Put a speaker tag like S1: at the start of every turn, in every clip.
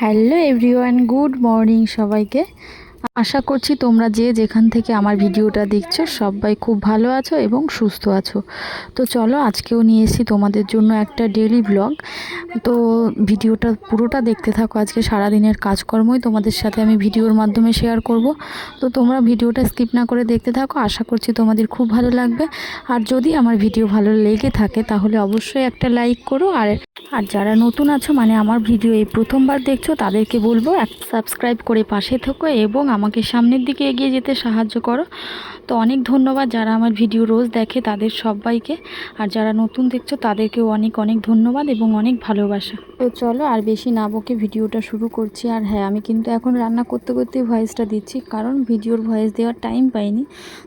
S1: Hello everyone, good morning সবাইকে। আশা করছি তোমরা যে যেখান থেকে আমার ভিডিওটা দেখছ সবাই খুব ভালো আছো এবং সুস্থ আছো। তো চলো আজকেও নিয়ে এসেছি তোমাদের জন্য একটা ডেলি ব্লগ তো ভিডিওটা পুরোটা দেখতে থাকো, আজকে সারাদিনের কাজকর্মই তোমাদের সাথে আমি ভিডিওর মাধ্যমে শেয়ার করব। তো তোমরা ভিডিওটা স্কিপ না করে দেখতে থাকো, আশা করছি তোমাদের খুব ভালো লাগবে। আর যদি আমার ভিডিও ভালো লেগে থাকে তাহলে অবশ্যই একটা লাইক করো আর আর যারা নতুন আছো মানে আমার ভিডিও এই প্রথমবার দেখছ, তাদেরকে বলব এক সাবস্ক্রাইব করে পাশে থেকো এবং আমাকে সামনের দিকে এগিয়ে যেতে সাহায্য করো। তো অনেক ধন্যবাদ যারা আমার ভিডিও রোজ দেখে তাদের সবাইকে। আর যারা নতুন দেখছ, তাদেরকেও অনেক অনেক ধন্যবাদ এবং অনেক ভালোবাসা। তো চলো আর বেশি না বকে ভিডিওটা শুরু করছি। আর হ্যাঁ আমি কিন্তু এখন রান্না করতে করতে ভয়েসটা দিচ্ছি, কারণ ভিডিওর ভয়েস দেওয়ার টাইম পাইনি।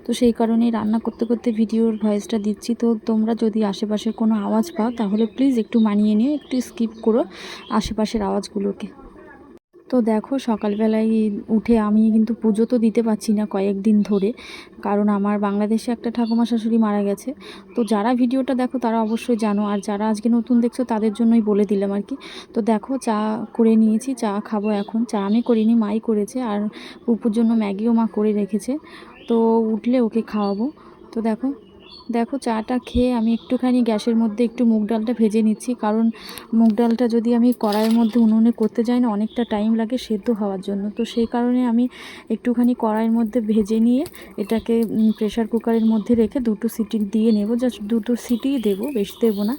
S1: তো সেই কারণেই রান্না করতে করতে ভিডিওর ভয়েসটা দিচ্ছি। তো তোমরা যদি আশেপাশের কোনো আওয়াজ পাও, তাহলে প্লিজ একটু মানিয়ে নিও একটু স্কিপ করো আশেপাশের আওয়াজগুলোকে। তো দেখো সকালবেলায় উঠে আমি কিন্তু পুজো তো দিতে পারছি না কয়েকদিন ধরে, কারণ আমার বাংলাদেশে একটা ঠাকুমা শাশুড়ি মারা গেছে। তো যারা ভিডিওটা দেখো তারা অবশ্যই জানো, আর যারা আজকে নতুন দেখছ তাদের জন্যই বলে দিলাম আর কি। তো দেখো চা করে নিয়েছি, চা খাব এখন। চা আমি করিনি, মাই করেছে, আর পুপুর জন্য ম্যাগিও মা করে রেখেছে। তো উঠলে ওকে খাওয়াবো। তো দেখো দেখো চাটা খেয়ে আমি একটুখানি গ্যাসের মধ্যে একটু মুগ ডালটা ভেজে নিচ্ছি। কারণ মুগ ডালটা যদি আমি কড়াইয়ের মধ্যে উনুনে করতে যাই না, অনেকটা টাইম লাগে সেদ্ধ হওয়ার জন্য। তো সেই কারণে আমি একটুখানি কড়াইয়ের মধ্যে ভেজে নিয়ে এটাকে প্রেশার কুকারের মধ্যে রেখে দুটো সিটি দিয়ে নেব। জাস্ট দুটো সিটিই দেবো, বেশি দেবো না।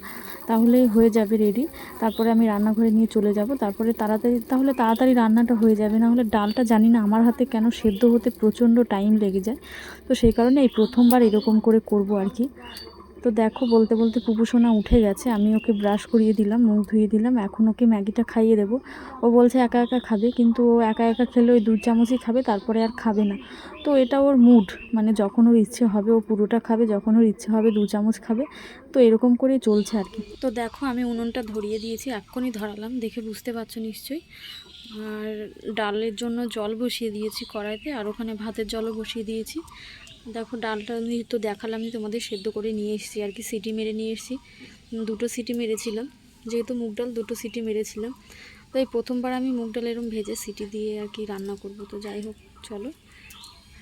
S1: তাহলে হয়ে যাবে রেডি তারপরে আমি রান্নাঘরে নিয়ে চলে যাব। তারপরে তাড়াতাড়ি, তাহলে তাড়াতাড়ি রান্নাটা হয়ে যাবে। না হলে ডালটা জানি না আমার হাতে কেন সেদ্ধ হতে প্রচণ্ড টাইম লেগে যায়। তো সেই কারণে এই প্রথমবার এরকম করে করব আর কি? তো দেখো, বলতে বলতে পুপুসোনা উঠে গেছে। আমি ওকে ব্রাশ করিয়ে দিলাম, মুখ ধুয়ে দিলাম। এখন ওকে ম্যাগিটা খাইয়ে দেবো। ও বলছে একা একা খাবে, কিন্তু ও একা একা খেলে ওই দু চামচই খাবে, তারপরে আর খাবে না। তো এটা ওর মুড মানে যখন ওর ইচ্ছে হবে, ও পুরোটা খাবে, যখন ওর ইচ্ছে হবে, দু চামচ খাবে। তো এরকম করে চলছে আর কি। তো দেখো, আমি উনুনটা ধরিয়ে দিয়েছি, এক্ষুনি ধরালাম, দেখে বুঝতে পারছ নিশ্চয়ই। আর ডালের জন্য জল বসিয়ে দিয়েছি কড়াইতে, আর ওখানে ভাতের জলও বসিয়ে দিয়েছি। দেখো ডালটা আমি তো দেখালাম যে তোমাদের সেদ্ধ করে নিয়ে এসেছি আর কি, সিটি মেরে নিয়ে এসেছি। দুটো সিটি মেরেছিলাম, যেহেতু মুগ ডাল দুটো সিটি মেরেছিলাম। তো এই প্রথমবার আমি মুগ ডাল এরম ভেজে সিটি দিয়ে আর কি রান্না করব, তো যাই হোক, চলো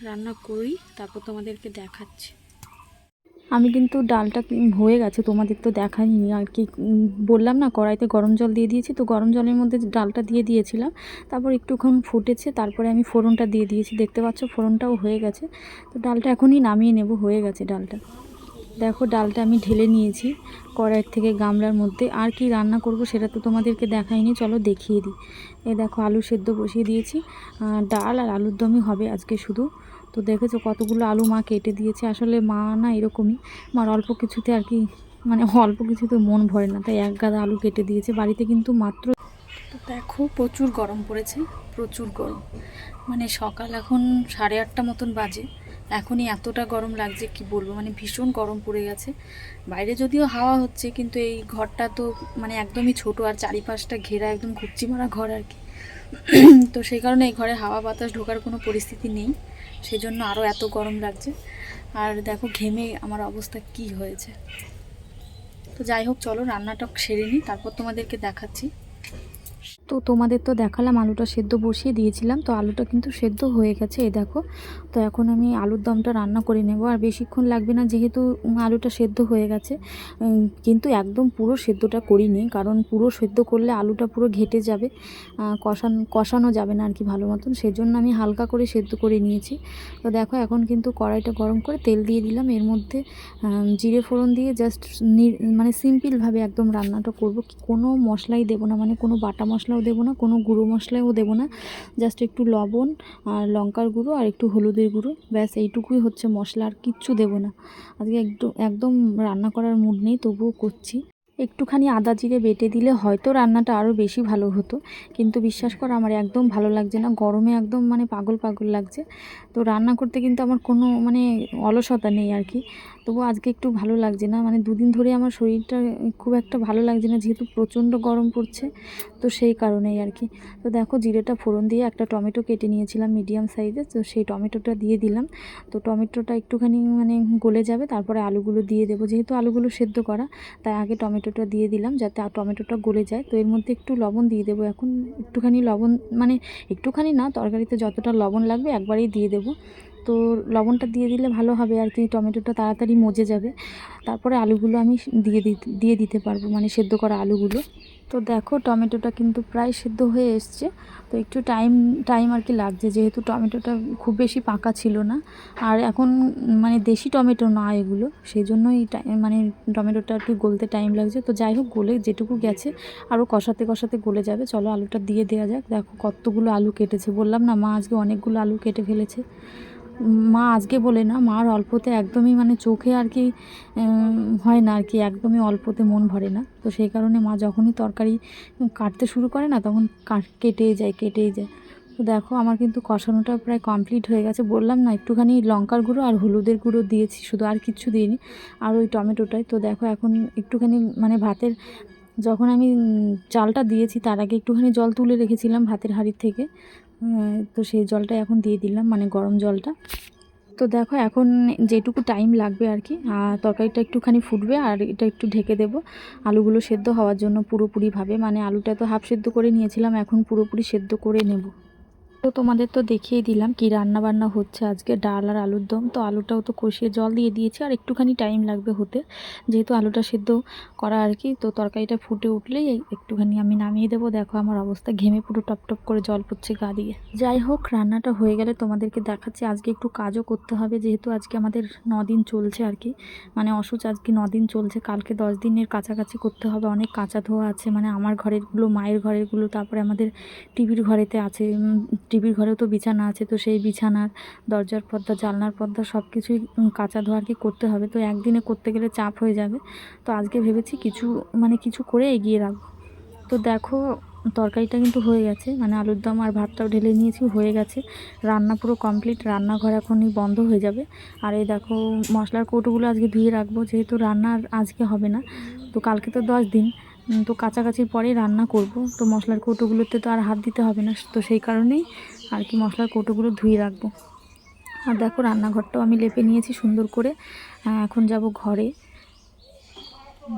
S1: রান্না করি, তারপর তোমাদেরকে দেখাচ্ছি। আমি কিন্তু ডালটা হয়ে গেছে, তোমাদের তো দেখাইনি। আর কি বললাম না, কড়াইতে গরম জল দিয়ে দিয়েছি, তো গরম জলের মধ্যে ডালটা দিয়ে দিয়েছিলাম। তারপর একটুক্ষণ ফুটেছে, তারপরে আমি ফোড়নটা দিয়ে দিয়েছি, দেখতে পাচ্ছ ফোড়নটাও হয়ে গেছে। তো ডালটা এখনই নামিয়ে নেব, হয়ে গেছে ডালটা। দেখো, ডালটা আমি ঢেলে নিয়েছি কড়াইয়ের থেকে গামলার মধ্যে। আর কি রান্না করব সেটা তো তোমাদেরকে দেখাইনি, চলো দেখিয়ে দিই। এই দেখো, আলু সেদ্ধ বসিয়ে দিয়েছি। ডাল আর আলুর দমই হবে আজকে শুধু। তো দেখেছ কতগুলো আলু মা কেটে দিয়েছে। আসলে মা না এরকমই, মার অল্প কিছুতে আর কি মানে অল্প কিছুতে মন ভরে না, তাই এক গাদা আলু কেটে দিয়েছে। বাড়িতে কিন্তু মাত্র তো দেখো প্রচুর গরম পড়েছে, প্রচুর গরম। মানে সকাল এখন সাড়ে আটটা মতন বাজে, এখনই এতটা গরম লাগছে, কি বলব মানে ভীষণ গরম পড়ে গেছে। বাইরে যদিও হাওয়া হচ্ছে, কিন্তু এই ঘরটা তো মানে একদমই ছোট, আর চারিপাশটা ঘেরা একদম ঘুপচি মারা ঘর আর কি। তো সেই কারণে এই ঘরে হাওয়া বাতাস ঢোকার কোনো পরিস্থিতি নেই। সেই জন্য আরও এত গরম লাগছে। আর দেখো ঘেমে আমার অবস্থা কি হয়েছে। তো যাই হোক, চলো রান্নাটা সেরে নিই, তারপর তোমাদেরকে দেখাচ্ছি। তো তোমাদের তো দেখালাম, আলুটা সেদ্ধ বসিয়ে দিয়েছিলাম, তো আলুটা কিন্তু সেদ্ধ হয়ে গেছে, এই দেখো। তো এখন আমি আলুর দমটা রান্না করে নেব, আর বেশিক্ষণ লাগবে না যেহেতু আলুটা সেদ্ধ হয়ে গেছে। কিন্তু একদম পুরো সেদ্ধটা করিনি, কারণ পুরো সেদ্ধ করলে আলুটা পুরো ঘেটে যাবে কষান, কষানো যাবে না আর কি ভালো মতন, সেজন্য আমি হালকা করে সেদ্ধ করে নিয়েছি। তো দেখো এখন কিন্তু কড়াইটা গরম করে তেল দিয়ে দিলাম, এর মধ্যে জিরে ফোড়ন দিয়ে জাস্ট মানে সিম্পলভাবে একদম রান্নাটা করব, কোনো মশলাই দেবো না মানে কোনো বাটা মশলাও দেবো না, কোনো গুঁড়ো মশলাও দেবো না জাস্ট একটু লবণ আর লঙ্কার গুঁড়ো আর একটু হলুদের গুঁড়ো, ব্যাস এইটুকুই হচ্ছে মশলা, আর কিচ্ছু দেবো না। আজকে একদম একদম রান্না করার মুড নেই, তবুও করছি। একটুখানি আদা জিরে বেটে দিলে হয়তো রান্নাটা আরও বেশি ভালো হতো, কিন্তু বিশ্বাস কর আমার একদম ভালো লাগছে না, গরমে একদম মানে পাগল পাগল লাগছে। তো রান্না করতে কিন্তু আমার কোনো মানে অলসতা নেই আর কি। তবু আজকে একটু ভালো লাগছে না। মানে দুদিন ধরে আমার শরীরটা খুব একটা ভালো লাগছে না, যেহেতু প্রচণ্ড গরম পড়ছে, তো সেই কারণেই আর কি। তো দেখো জিরেটা ফোড়ন দিয়ে একটা টমেটো কেটে নিয়েছিলাম মিডিয়াম সাইজে, তো সেই টমেটোটা দিয়ে দিলাম। তো টমেটোটা একটুখানি মানে গলে যাবে, তারপরে আলুগুলো দিয়ে দেবো। যেহেতু আলুগুলো সেদ্ধ করা, তাই আগে টমেটোটা দিয়ে দিলাম যাতে টমেটোটা গলে যায়। তো এর মধ্যে একটু লবণ দিয়ে দেবো এখন, একটুখানি লবণ মানে একটুখানি না, তরকারিতে যতটা লবণ লাগবে একবারেই দিয়ে দেবো। তো লবণটা দিয়ে দিলে ভালো হবে আর কি, টমেটোটা তাড়াতাড়ি মজে যাবে। তারপরে আলুগুলো আমি দিয়ে দিতে দিয়ে দিতে পারব মানে সেদ্ধ করা আলুগুলো। তো দেখো টমেটোটা কিন্তু প্রায় সেদ্ধ হয়ে এসছে, তো একটু টাইম টাইম আর কি লাগছে, যেহেতু টমেটোটা খুব বেশি পাকা ছিল না। আর এখন মানে দেশি টমেটো না এগুলো সেই জন্যই মানে টমেটোটা একটু গলতে টাইম লাগছে। তো যাই হোক গলে, যেটুকু গেছে আরও কষাতে কষাতে গলে যাবে। চলো আলুটা দিয়ে দেওয়া যাক। দেখো কতগুলো আলু কেটেছে, বললাম না মা আজকে অনেকগুলো আলু কেটে ফেলেছে। মা আজকে বলে না, মার অল্পতে একদমই মানে চোখে আর কি হয় না আর কি, একদমই অল্পতে মন ভরে না। তো সেই কারণে মা যখনই তরকারি কাটতে শুরু করে না, তখন কাট- কেটেই যায় কেটেই যায়। তো দেখো আমার কিন্তু কষানোটা প্রায় কমপ্লিট হয়ে গেছে। বললাম না, একটুখানি লঙ্কার গুঁড়ো আর হলুদের গুঁড়ো দিয়েছি, শুধু আর কিচ্ছু দিইনি, আর ওই টমেটোটাই। তো দেখো এখন একটুখানি মানে ভাতের, যখন আমি চালটা দিয়েছি, তার আগে একটুখানি জল তুলে রেখেছিলাম ভাতের হাঁড়ির থেকে। তো সেই জলটা এখন দিয়ে দিলাম মানে গরম জলটা। তো দেখো, এখন যেটুকু টাইম লাগবে আর কি আর তরকারিটা একটুখানি ফুটবে আর এটা একটু ঢেকে দেব। আলুগুলো সেদ্ধ হওয়ার জন্য পুরোপুরিভাবে মানে আলুটা তো হাফ সেদ্ধ করে নিয়েছিলাম, এখন পুরোপুরি সেদ্ধ করে নেব। তো তোমাদের তো দেখিয়ে দিলাম কি রান্না বান্না হচ্ছে আজকে, ডাল আর আলুর দম। তো আলুটাও তো কষিয়ে জল দিয়ে দিয়েছি, আর একটুখানি টাইম লাগবে হতে। যেহেতু আলুটা সেদ্ধ করা আর কি, তো তরকারিটা ফুটে উঠলেই একটুখানি আমি নামিয়ে দেবো। দেখো আমার অবস্থা, ঘেমে পুরো টপ টপ করে জল পড়ছে গা দিয়ে। যাই হোক, রান্নাটা হয়ে গেলে তোমাদেরকে দেখাচ্ছি। আজকে একটু কাজও করতে হবে, যেহেতু আজকে আমাদের দিন চলছে আর কি। মানে অসুচ আজকে দিন চলছে, কালকে দশ দিনের কাছাকাছি করতে হবে। অনেক কাঁচা ধোয়া আছে মানে আমার ঘরেরগুলো, মায়ের ঘরেরগুলো, তারপরে আমাদের টিভির ঘরেতে আছে। টিভির ঘরেও তো বিছানা আছে, তো সেই বিছানার দরজার পর্দা, জানলার পর্দা সব কিছুই কাঁচা ধোয়া কি করতে হবে। তো একদিনে করতে গেলে চাপ হয়ে যাবে। তো আজকে ভেবেছি কিছু মানে কিছু করে এগিয়ে রাখব। তো দেখো, তরকারিটা কিন্তু হয়ে গেছে। মানে আলুর দম আর ভাতটাও ঢেলে নিয়েছি, হয়ে গেছে। রান্না পুরো কমপ্লিট। রান্নাঘর এখনই বন্ধ হয়ে যাবে। আর এই দেখো, মশলার কৌটোগুলো আজকে ধুয়ে রাখব। যেহেতু রান্না আজকে হবে না, তো কালকে তো দশ দিন। তো কাছাকাছির পরেই রান্না করব। তো মশলার কৌটোগুলোতে তো আর হাত দিতে হবে না, তো সেই কারণেই আর কি মশলার কৌটোগুলো ধুয়ে রাখব। আর দেখো রান্নাঘরটাও আমি লেপে নিয়েছি সুন্দর করে। এখন যাব ঘরে।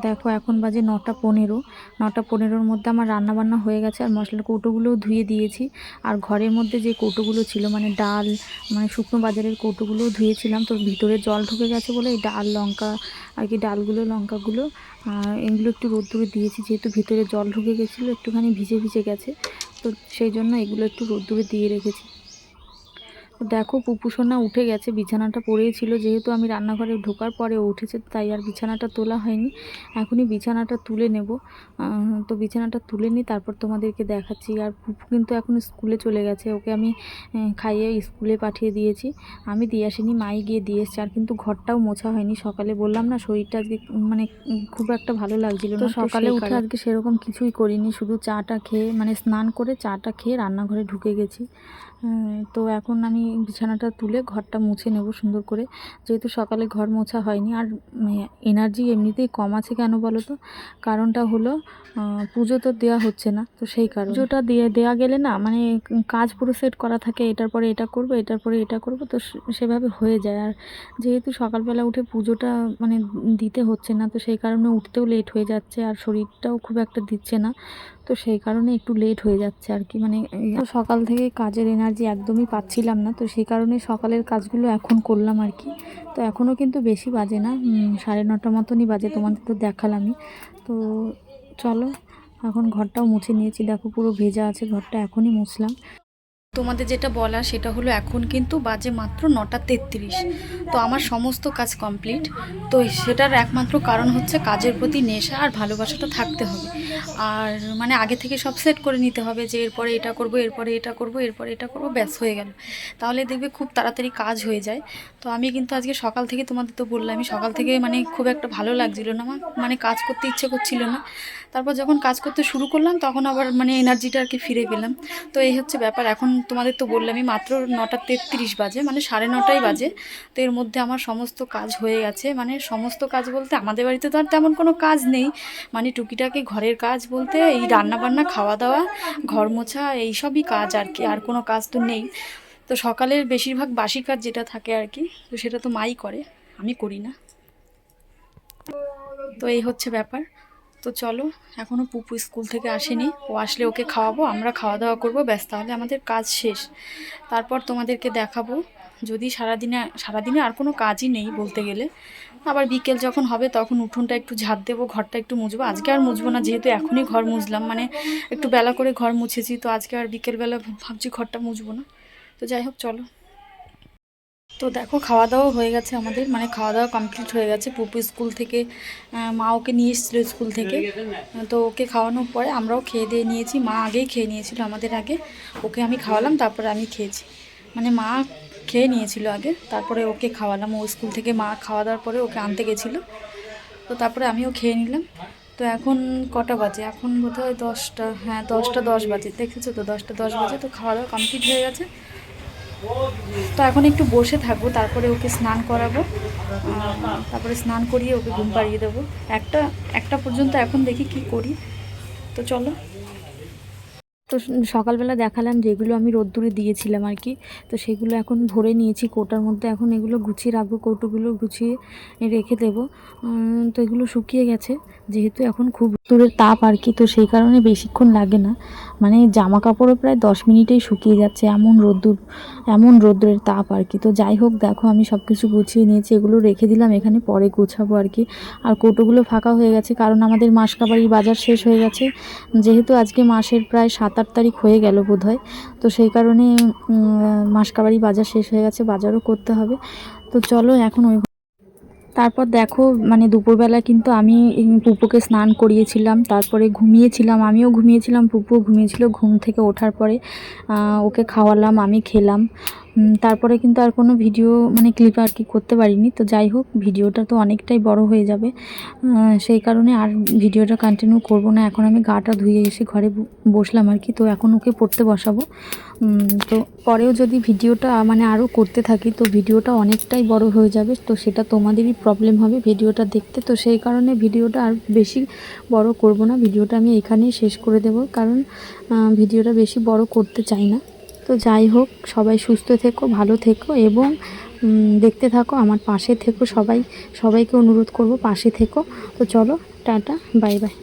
S1: দেখো, এখন বাজে নটা পনেরো। নটা পনেরোর মধ্যে আমার রান্না বান্না হয়ে গেছে, আর মশলার কৌটোগুলোও ধুয়ে দিয়েছি। আর ঘরের মধ্যে যে কৌটোগুলো ছিল মানে ডাল মানে শুকনো বাজারের কৌটোগুলোও ধুয়েছিলাম, তো ভিতরে জল ঢুকে গেছে বলে এই ডাল, লঙ্কা, আর কি ডালগুলো, লঙ্কাগুলো এগুলো একটু রোদ্দুরে দিয়েছি, যেহেতু ভিতরে জল ঢুকে গেছিল, একটুখানি ভিজে ভিজে গেছে, তো সেই জন্য এগুলো একটু রোদ্দুরে দিয়ে রেখেছি। দেখো পুপুসোনা উঠে গেছে বিছানাটা পড়েই ছিল যেহেতু আমি রান্নাঘরে ঢোকার পরে উঠেছে তাই আর বিছানাটা তোলা হয়নি। এখনই বিছানাটা তুলে নেব। তো বিছানাটা তুলে নিই তারপর তোমাদেরকে দেখাচ্ছি। আর পুপু কিন্তু এখন স্কুলে চলে গেছে ওকে আমি খাইয়ে স্কুলে পাঠিয়ে দিয়েছি। আমি দিয়ে আসিনি মাই গিয়ে দিয়ে এসছে আর কিন্তু ঘরটাও মোছা হয়নি। সকালে বললাম না শরীরটা আজকে মানে খুব একটা ভালো লাগছিল না তো সকালে উঠে আজকে সেরকম কিছুই করিনি শুধু চাটা খেয়ে মানে স্নান করে চাটা খেয়ে রান্নাঘরে ঢুকে গেছি। তো এখন আমি বিছানাটা তুলে ঘরটা মুছে নেব সুন্দর করে। যেহেতু সকালে ঘর মোছা হয়নি, আর এনার্জি এমনিতেই কম আছে কেন বলো তো? কারণটা হলো পুজো তো দেওয়া হচ্ছে না, তো সেই কারণ। পুজোটা দিয়ে দেওয়া গেলে না মানে কাজ পুরো সেট করা থাকে, এটার পরে এটা করব, এটার পরে এটা করব, তো সেভাবে হয়ে যায়। আর যেহেতু সকালবেলা উঠে পুজোটা মানে দিতে হচ্ছে না, তো সেই কারণে উঠতেও লেট হয়ে যাচ্ছে, আর শরীরটাও খুব একটা দিচ্ছে না। তো সেই কারণে একটু লেট হয়ে যাচ্ছে আর কি। মানে সকাল থেকে কাজের এনার্জি একদমই পাচ্ছিলাম না। তো সেই কারণে সকালের কাজগুলো এখন করলাম আর কি। তো এখনও কিন্তু বেশি বাজে না। সাড়ে নটার মতনই বাজে তোমাদের তো দেখালামই। তো চলো, এখন ঘরটাও মুছে নিয়েছি। দেখো পুরো ভেজা আছে, ঘরটা এখনই মুছলাম। তোমাদের যেটা বলা সেটা হলো এখন কিন্তু বাজে মাত্র নটা তেত্রিশ। তো আমার সমস্ত কাজ কমপ্লিট তো সেটার একমাত্র কারণ হচ্ছে কাজের প্রতি নেশা আর ভালোবাসাটা থাকতে হবে। আর মানে আগে থেকে সব সেট করে নিতে হবে যে এরপরে এটা করব, এরপরে এটা করব, এরপরে এটা করব, ব্যাস হয়ে গেল। তাহলে দেখবে খুব তাড়াতাড়ি কাজ হয়ে যায়। তো আমি কিন্তু আজকে সকাল থেকে তোমাদের তো বললাম, আমি সকাল থেকে মানে খুব একটা ভালো লাগছিল না, আমার মানে কাজ করতে ইচ্ছে করছিল না। তারপর যখন কাজ করতে শুরু করলাম, তখন আবার মানে এনার্জিটা আর কি ফিরে পেলাম। তো এই হচ্ছে ব্যাপার, এখন তোমাদের তো বললামই মাত্র নটা তেত্রিশ বাজে মানে সাড়ে নটাই বাজে। তো এর মধ্যে আমার সমস্ত কাজ হয়ে গেছে মানে সমস্ত কাজ বলতে আমাদের বাড়িতে তো আর তেমন কোনো কাজ নেই। মানে টুকিটাকি ঘরের কাজ বলতে এই রান্না বান্না খাওয়া দাওয়া ঘর মোছা এইসবই কাজ আর কি, আর কোনো কাজ তো নেই। তো সকালের বেশিরভাগ বাসি কাজ যেটা থাকে আর কি, তো সেটা তো মাই করে, আমি করি না। তো এই হচ্ছে ব্যাপার। তো চলো এখনও পুপু স্কুল থেকে আসেনি, ও আসলে ওকে খাওয়াবো, আমরা খাওয়া দাওয়া করব, ব্যাস তাহলে আমাদের কাজ শেষ। তারপর তোমাদেরকে দেখাবো, যদি সারাদিনে সারাদিনে আর কোনো কাজই নেই বলতে গেলে আবার বিকেল যখন হবে তখন উঠোনটা একটু ঝাঁট দেবো, ঘরটা একটু মুছবো। আজকে আর মুছবো না, যেহেতু এখনই ঘর মুছলাম মানে একটু বেলা করে ঘর মুছেছি, তো আজকে আর বিকেলবেলা ভাবছি ঘরটা মুছবো না। তো যাই হোক, চলো। তো দেখো খাওয়া দাওয়া হয়ে গেছে আমাদের মানে খাওয়া দাওয়া কমপ্লিট হয়ে গেছে। পুপু স্কুল থেকে মা ওকে নিয়ে এসেছিল স্কুল থেকে। তো ওকে খাওয়ানোর পরে আমরাও খেয়ে দিয়ে নিয়েছি। মা আগেই খেয়ে নিয়েছিল আমাদের আগে। ওকে আমি খাওয়ালাম, তারপরে আমি খেয়েছি। মানে মা খেয়ে নিয়েছিল আগে। তারপরে ওকে খাওয়ালাম। ও স্কুল থেকে মা খাওয়া দাওয়ার পরে ওকে আনতে গেছিল। তো তারপরে আমিও খেয়ে নিলাম। তো এখন কটা বাজে? এখন বোধ হয় দশটা হ্যাঁ দশটা দশ বাজে। দেখেছ তো? দশটা দশ বাজে। তো খাওয়া দাওয়া কমপ্লিট হয়ে গেছে। তো এখন একটু বসে থাকব। তারপরে ওকে স্নান করাবো। তারপরে স্নান করিয়ে ওকে ঘুম পাড়িয়ে দেবো। একটা একটা পর্যন্ত এখন দেখি কি করি। তো চলো। তো সকালবেলা দেখালাম যেগুলো আমি রোদ্দুরে দিয়েছিলাম আর কি। তো সেগুলো এখন ভরে নিয়েছি, কোটার মধ্যে এখন এগুলো গুছিয়ে রাখব, কৌটোগুলো গুছিয়ে রেখে দেবো। তো এগুলো শুকিয়ে গেছে, যেহেতু এখন খুব দূরের তাপ আর কি, তো সেই কারণে বেশিক্ষণ লাগে না। মানে জামা কাপড়ও প্রায় দশ মিনিটেই শুকিয়ে যাচ্ছে এমন রোদ্দুর এমন রোদ্রের তাপ আর কি। তো যাই হোক দেখো আমি সব কিছু গুছিয়ে নিয়েছি এগুলো রেখে দিলাম এখানে পরে গুছাবো আর কি। আর কৌটোগুলো ফাঁকা হয়ে গেছে কারণ আমাদের মাসকাবাড়ি বাজার শেষ হয়ে গেছে। যেহেতু আজকে মাসের প্রায় সাত আট তারিখ হয়ে গেল বোধহয় তো সেই কারণে উম, মাসকাবাড়ি বাজার শেষ হয়ে গেছে বাজারও করতে হবে। তো চলো এখন ওই তারপর দেখো মানে দুপুরবেলা কিন্তু আমি পুপুকে স্নান করিয়েছিলাম, তারপরে ঘুমিয়েছিলাম, আমিও ঘুমিয়েছিলাম, পুপু ঘুমিয়েছিল ঘুম থেকে ওঠার পরে ওকে খাওয়ালাম, আমি খেলাম। তারপরে কিন্তু আর কোনো ভিডিও মানে ক্লিপ আর কি করতে পারিনি। তো যাই হোক ভিডিওটা তো অনেকটাই বড় হয়ে যাবে। সেই কারণে আর ভিডিওটা কন্টিনিউ করব না। এখন আমি গাটা ধুয়ে এসে ঘরে বসলাম আর কি। তো এখন ওকে পড়তে বসাবো। তো পরেও যদি ভিডিওটা মানে আরও করতে থাকি, তো ভিডিওটা অনেকটাই বড় হয়ে যাবে। তো সেটা তোমাদেরই প্রবলেম হবে ভিডিওটা দেখতে। তো সেই কারণে ভিডিওটা আর বেশি বড় করব না। ভিডিওটা আমি এখানেই শেষ করে দেব। কারণ ভিডিওটা বেশি বড় করতে চাই না। তো যাই হোক, সবাই সুস্থ থেকো, ভালো থেকো এবং দেখতে থাকো, আমার পাশে থেকো সবাই। সবাইকে অনুরোধ করব পাশে থেকো। তো চলো, টাটা, বাই বাই।